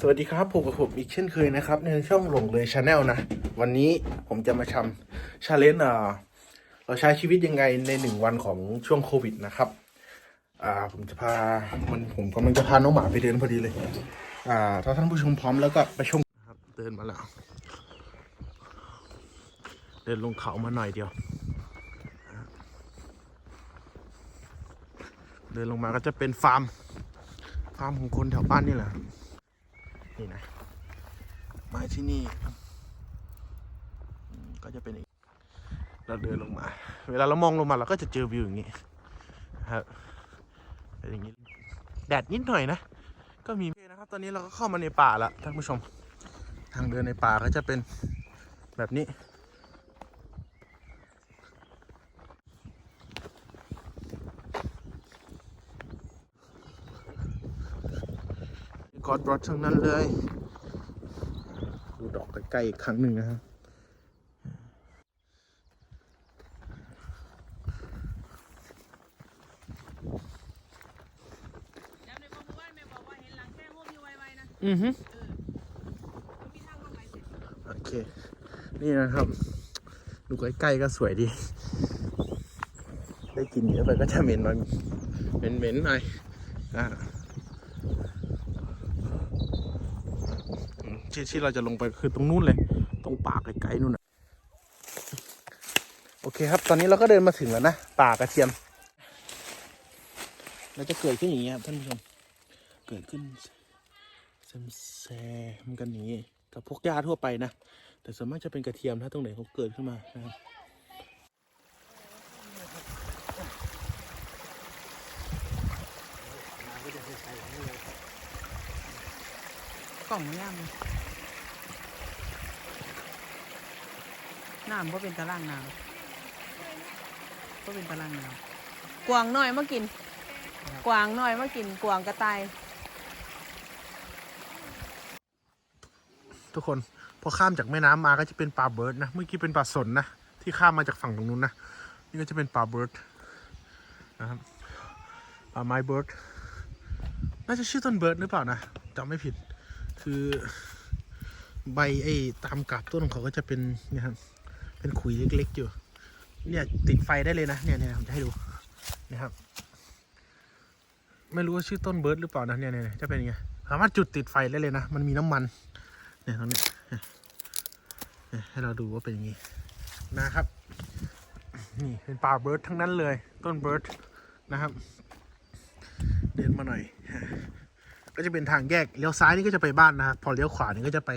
สวัสดีครับผมกับผมอีกเช่นเคยนะครับ ในช่องหลงเลยชาแนลนะ วันนี้ผมจะมาทำชาเลนจ์เราใช้ชีวิตยังไงในหนึ่งวันของช่วงโควิดนะครับอ่าผมจะพามันผมกำลังจะพาน้องหมาไปเดินพอดีเลย อ่า ถ้าท่านผู้ชมพร้อมแล้วก็ไปชมครับเดินมาแล้ว เดินลงเขามาหน่อยเดียว เดินลงมาก็จะเป็นฟาร์ม ฟาร์มของคนแถวบ้านนี่แหละ นี่นะมาที่นี่ก็จะเป็นอีกเราเดินลงมา เวลาเรามองลงมาเราก็จะเจอวิวอย่างนี้ครับเป็นอย่างนี้แดดนิดหน่อยนะ ก็มีเคนะครับ ตอนนี้เราก็เข้ามาในป่าละท่านผู้ชม ทางเดินในป่าก็จะเป็นแบบนี้ กอดรถทั้งนั้นเลยดูดอกใกล้ๆอีกครั้งหนึ่งนะครับจำได้บอกว่าแม่บอกว่าเห็นหลังแค่ห้มอยู่ไวๆนะอือฮึเออมันมีทางเข้าไปสิโอเค นี่นะครับ ดูใกล้ๆก็สวยดี ได้กินเยอะไปก็จะเหม็นหน่อยเหม็นๆหน่อยอ่าอืม ที่ที่เราจะลงไปคือตรงนู้นเลย ตรงป่าไกลๆนู่นนะโอเคครับ ตอนนี้เราก็เดินมาถึงแล้วนะป่ากระเทียมเราจะเกิดขึ้นอย่างนี้ครับท่านผู้ชม เกิดขึ้นแซมแซมกันอย่างนี้กับพวกหญ้าทั่วไปนะ แต่ส่วนมากจะเป็นกระเทียมถ้าตรงไหนเขาเกิดขึ้นมานะครับกล่องย่ำ น้ำก็เป็นตารางน้ำก็เป็นตารางน้ำกวางน้อยมากิน กวางน้อยมากิน กวางกระต่าย ทุกคน พอข้ามจากแม่น้ำมาก็จะเป็นปลาเบิร์ดนะ เมื่อกี้เป็นปลาสนนะ ที่ข้ามมาจากฝั่งตรงนู้นนะ นี่ก็จะเป็นปลาเบิร์ดนะครับปลาไม้เบิร์ด น่าจะชื่อต้นเบิร์ดหรือเปล่านะจำไม่ผิด คือใบไอ้ตามกาบต้นของเขาก็จะเป็นเนี่ยครับ เป็นขุยเล็กๆอยู่ เนี่ยติดไฟได้เลยนะเนี่ยเนี่ยผมจะให้ดูนะครับ ไม่รู้ว่าชื่อต้นเบิร์ดหรือเปล่านะเนี่ยเนี่ยจะเป็นยังไงสามารถจุดติดไฟได้เลยนะ มันมีน้ำมัน เนี่ยตรงนี้ให้เราดูว่าเป็นอย่างนี้นะครับ นี่เป็นป่าเบิร์ดทั้งนั้นเลย ต้นเบิร์ดนะครับ เดินมาหน่อย ก็จะเป็นทางแยกเลี้ยวซ้ายนี่ก็จะไปบ้านนะครับพอเลี้ยวขวานี่ก็จะไป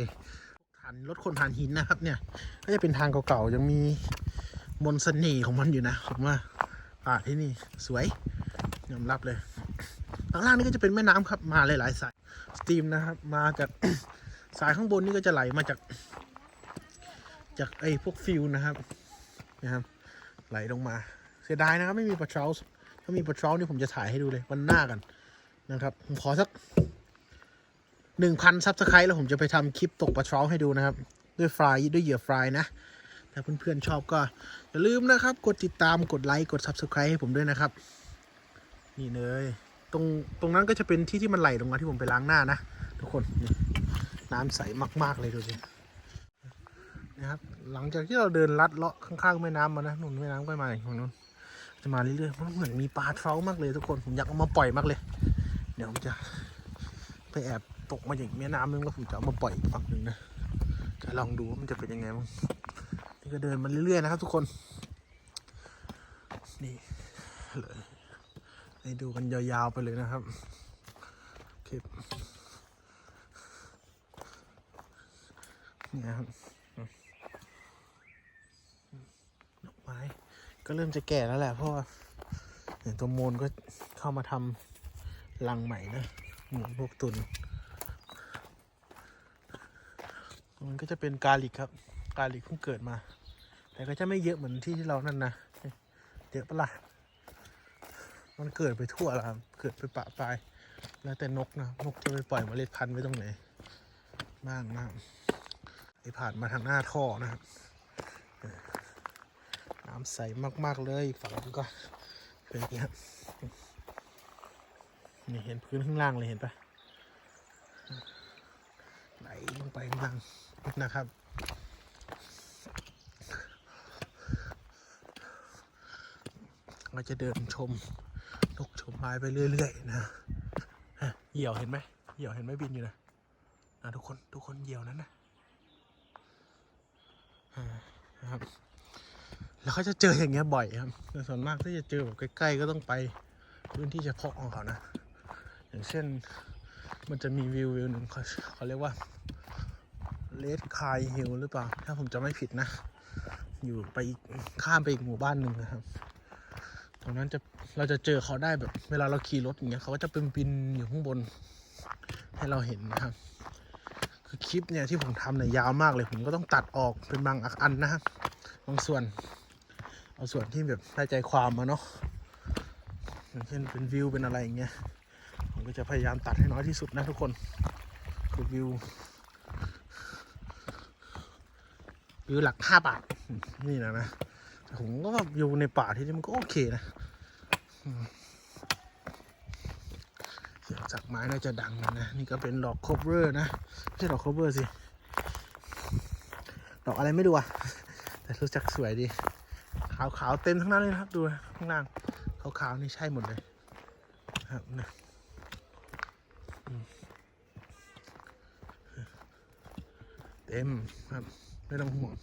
านรถคนฐานหินนะครับ เนี่ย ก็จะเป็นทางเก่าๆยังมีมนต์เสน่ห์ของมันอยู่นะผมว่าป่าที่นี่สวยยอมรับเลยข้างล่างนี่ก็จะเป็นแม่น้ำครับมาหลายๆสายสตรีมนะครับ มาจากสายข้างบนนี่ก็จะไหลมาจาก จากไอ้พวกฟิวนะครับนะครับ ไหลลงมา เสียดายนะครับ ไม่มีปลาเทราส์ถ้ามีปลาเทราส์นี่ผมจะถ่ายให้ดูเลยวันหน้ากันนะครับ ผมขอสัก หนึ่งพันซับสไครต์แล้วผมจะไปทำคลิปตกปลาทราส์ให้ดูนะครับ ด้วยฟรายด้วยเหยื่อฟรายนะ ถ้าเพื่อนๆชอบก็ อย่าลืมนะครับ กดติดตามกดไลค์กด subscribe ให้ผมด้วยนะครับ นี่เลย ตรงตรงนั้นก็จะเป็นที่ที่มันไหลลงมาที่ผมไปล้างหน้านะ ทุกคนนี่น้ำใสมาก ๆ เลยดูสินะครับ หลังจากที่เราเดินลัดเลาะข้างๆแม่น้ำมานะนู่นแม่น้ำก็มาอย่างนู้นจะมาเรื่อยๆมันเหมือนมีปลาเทรามากเลยทุกคน ผมอยากเอามาปล่อยมากเลย เดี๋ยวผมจะไปแอบ ตกมาจากแม่น้ำนึงแล้วผมจะเอามาปล่อยอีกฝั่งหนึ่งนะจะลองดูว่ามันจะเป็นยังไงบ้างนี่ก็เดินมาเรื่อยๆนะครับ ทุกคน นี่เลยให้ดูกันยาวๆไปเลยนะครับคลิปนี่ครับดอกไม้ก็เริ่มจะแก่แล้วแหละเพราะว่าอย่างตัวโมนก็เข้ามาทำรังใหม่นะเหมือนพวกตุน มัน ก็จะเป็นกาลิกครับ กาลิกเพิ่งเกิดมา แต่ก็จะไม่เยอะเหมือนที่ที่เรานั่นนะเยอะปะล่ะมันเกิดไปทั่วแล้วครับเกิดไปปะปลายแล้วแต่นกนะนกจะไปปล่อยเมล็ดพันธุ์ไว้ตรงไหนบ้างนะครับไอผ่านมาทางหน้าท่อนะครับน้ำใสมาก ๆ เลยอีกฝั่งนึงก็เป็นอย่างนี้ครับนี่เห็นพื้นข้างล่างเลยเห็นปะไหลลงไปข้างล่าง นะครับ เราจะเดินชมนกชมไม้ไปเรื่อยๆนะเหยี่ยวเห็นไหมเหยี่ยวเห็นไหมบินอยู่นะนะทุกคนทุกคนเหยี่ยวนั้นนะนะครับ แล้วเขาจะเจออย่างเงี้ยบ่อยครับแต่ส่วนมากถ้าจะเจอแบบใกล้ๆก็ต้องไปพื้นที่เฉพาะของเขานะ อย่างเช่นมันจะมีวิววิวหนึ่งเขาเขาเรียกว่า เลดคายฮิลหรือเปล่า ถ้าผมจะไม่ผิดนะ อยู่ไปข้ามไปอีกหมู่บ้านหนึ่งนะครับตรงนั้นจะเราจะเจอเขาได้แบบเวลาเราขี่รถอย่างเงี้ยเขาก็จะเป็นบินอยู่ข้างบน ให้เราเห็นนะครับ คือคลิปเนี่ยที่ผมทำเนี่ยยาวมากเลย ผมก็ต้องตัดออกเป็นบางอันนะครับบางส่วน เอาส่วนที่แบบได้ใจความมาเนาะอย่างเช่นเป็นวิวเป็นอะไรอย่างเงี้ยผมก็จะพยายามตัดให้น้อยที่สุดนะทุกคนคือวิว วิวหลักห้าบาท นี่นะนะผมก็ว่าอยู่ในป่าที่นี่มันก็โอเคนะเสียงจากไม้น่าจะดังนะ นี่ก็เป็นดอกโคเวอร์นะไม่ใช่ดอกโคเวอร์สิ ดอกอะไรไม่รู้อะแต่รู้จักสวยดี ขาวๆเต็มทั้งนั้นเลยครับ ดูข้างล่างขาวๆนี่ใช่หมดเลยครับนะเต็มครับ ไม่ต้องห่วง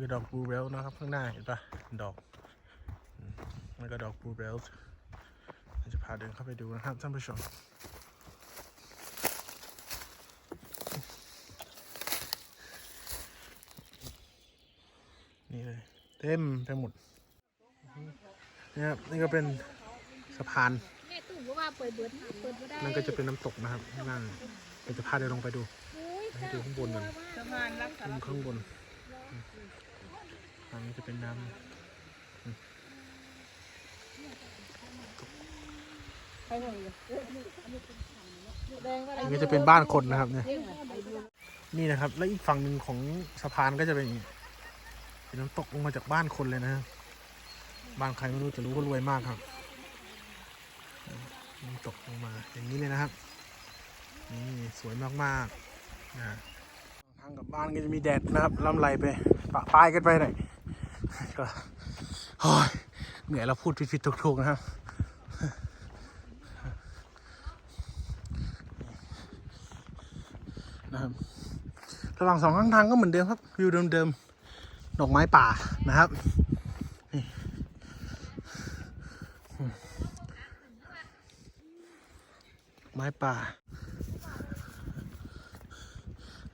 มีดอกบลูเบลนะครับข้างหน้าเห็นปะดอกอืมแล้วก็ดอกบลูเบลจะพาเดินเข้าไปดูนะครับท่านผู้ชมนี่เลยเต็มไปหมดนะครับนี่ก็เป็นสะพานแม่ตู่บอกว่าเปิดเบิดเปิดบ่ได้นั่นก็จะเป็นน้ำตกนะครับข้างล่างเดี๋ยวจะพาเดินลงไปดูโอ้ยให้ดูข้างบนกัน สะพานรักษาดูข้างบนทางนี้จะเป็นน้แดงก็ำได้อันนี้ก็จะเป็นบ้านคนนะครับเนี่ย นี่นะครับ แล้วอีกฝั่งหนึ่งของสะพานก็จะเป็นอย่างนี้เป็นน้ำตกลงมาจากบ้านคนเลยนะครับบ้านใครไม่รู้จะรู้ว่ารวยมากครับน้ำตกลงมาอย่างนี้เลยนะครับ นี่สวยมากๆนะ ทางกลับบ้านก็จะมีแดดนะครับลำไรไปปะปลายกันไปหน่อยก็โอ้ยเหนื่อยเราพูดผิดๆถูกๆนะครับนะครับระหว่างสองข้างทางก็เหมือนเดิมครับวิวเดิมๆดอกไม้ป่านะครับนี่ไม้ป่า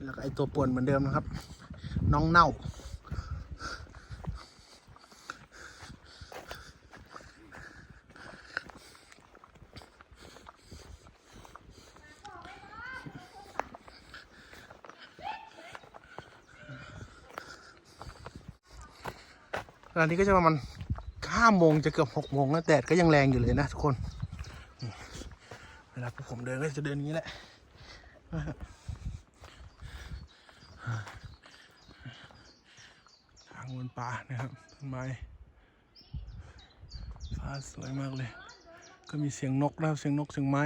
แล้วก็ไอตัวป่วนเหมือนเดิมนะครับ น้องเน่า ตอนนี้ก็จะประมาณห้าโมงจะเกือบหกโมงแล้วแดดก็ยังแรงอยู่เลยนะทุกคน เวลาผมเดินก็จะเดินอย่างนี้แหละทางบน ป่านะครับต้นไม้ฟ้าสวยมากเลย ก็มีเสียงนกนะครับเสียงนกเสียงไม้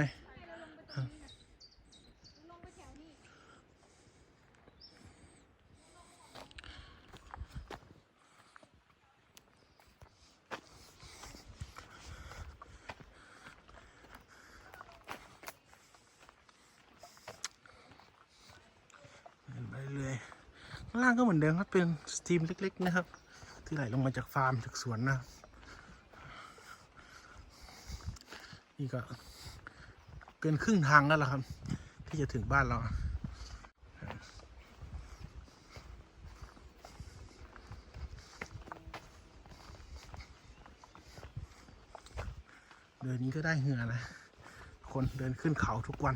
เดินไปเรื่อยข้างล่างก็เหมือนเดิมครับเป็นสตรีมเล็ก ๆ นะครับ ที่ไหลลงมาจากฟาร์มจากสวนนะ นี่ก็เกินครึ่งทางแล้วล่ะครับ ที่จะถึงบ้านเราเดินนี้ก็ได้เหงื่อนะ คนเดินขึ้นเขาทุกวัน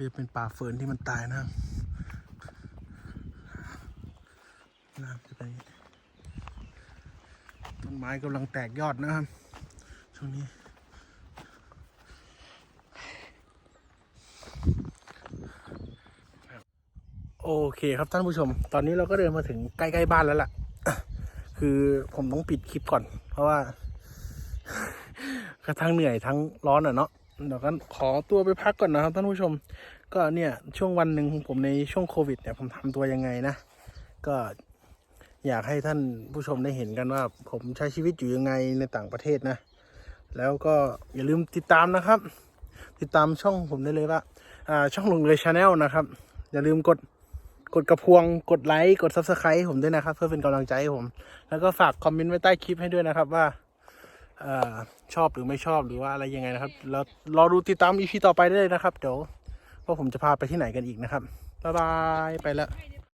ก็จะเป็นป่าเฟิร์นที่มันตายนะครับน้ำจะเป็นต้นไม้กำลังแตกยอดนะครับ ช่วงนี้ โอเคครับท่านผู้ชม ตอนนี้เราก็เดินมาถึงใกล้ๆบ้านแล้วล่ะคคือผมต้องปิดคลิปก่อน เพราะว่า ก็ทั้งเหนื่อยทั้งร้อนอะเนาะ เดี๋ยวกันขอตัวไปพักก่อนนะครับท่านผู้ชม ก็เนี่ยช่วงวันหนึ่งของผมในช่วงโควิดเนี่ยผมทำตัวยังไงนะ ก็อยากให้ท่านผู้ชมได้เห็นกันว่า ผมใช้ชีวิตอยู่ยังไงในต่างประเทศนะ แล้วก็อย่าลืมติดตามนะครับ ติดตามช่องผมได้เลยว่าอ่าช่องลงเลยชาแนลนะครับ อย่าลืมกดกดกระพวง กดไลค์ กด subscribe ผมด้วยนะครับ เพื่อเป็นกำลังใจให้ผม แล้วก็ฝากคอมเมนต์ไว้ใต้คลิปให้ด้วยนะครับว่า ชอบหรือไม่ชอบหรือว่าอะไรยังไงนะครับแล้วรอดูติดตามอีพีต่อไปได้เลยนะครับ เดี๋ยวว่าผมจะพาไปที่ไหนกันอีกนะครับบ๊ายบายไปแล้ว